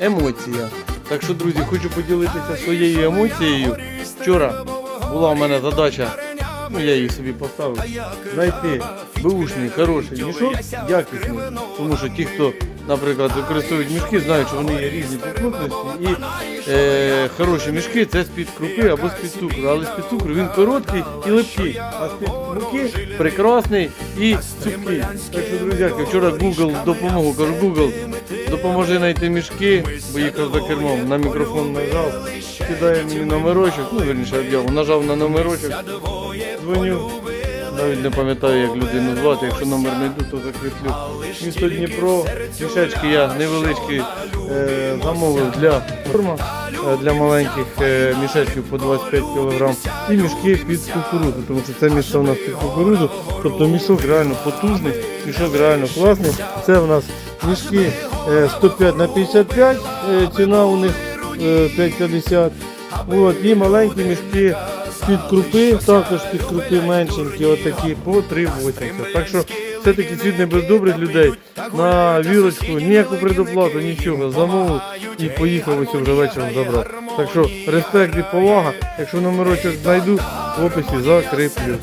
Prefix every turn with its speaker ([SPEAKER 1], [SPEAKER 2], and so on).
[SPEAKER 1] емоція. Так що, друзі, хочу поділитися своєю емоцією. Вчора була у мене задача, ну я її собі поставив, знайти бушний, хороший мішок, якісний. Тому що ті, хто, наприклад, використовують мішки, знають, що вони є різні по крупності. І е, хороші мішки це з-під крупи або з-під цукру. Але з-під цукру він короткий і липкий, а з-під муки прекрасний і цупкий. Так що, друзяки, вчора Google допомогу, кажу, Google, допоможи знайти мішки, бо їхав за кермом, на мікрофон нажав, кидає мені номерочок, ну верніше об'яву, нажав на номерочок, дзвоню. Навіть не пам'ятаю, як людину звати, якщо номер не йду, то закріплю. Місто Дніпро, мішечки я невеличкі е, замовив для форма, е, для маленьких е, мішечків по 25 кг і мішки під кукурудзу, тому що це місце у нас під кукурудзу, тобто мішок реально потужний, мішок реально класний. Це у нас мішки 105 на 55, е, ціна у них е, 5,50. От, і маленькі мішки під крупи, також під крупи меншенькі, отакі по 3,80. Так що все-таки світ не без добрих людей. На вірочку ніяку предоплату, нічого. Замовив і поїхав ось вже вечором забрав. Так що респект і повага. Якщо номерочок знайду, в описі закріплю.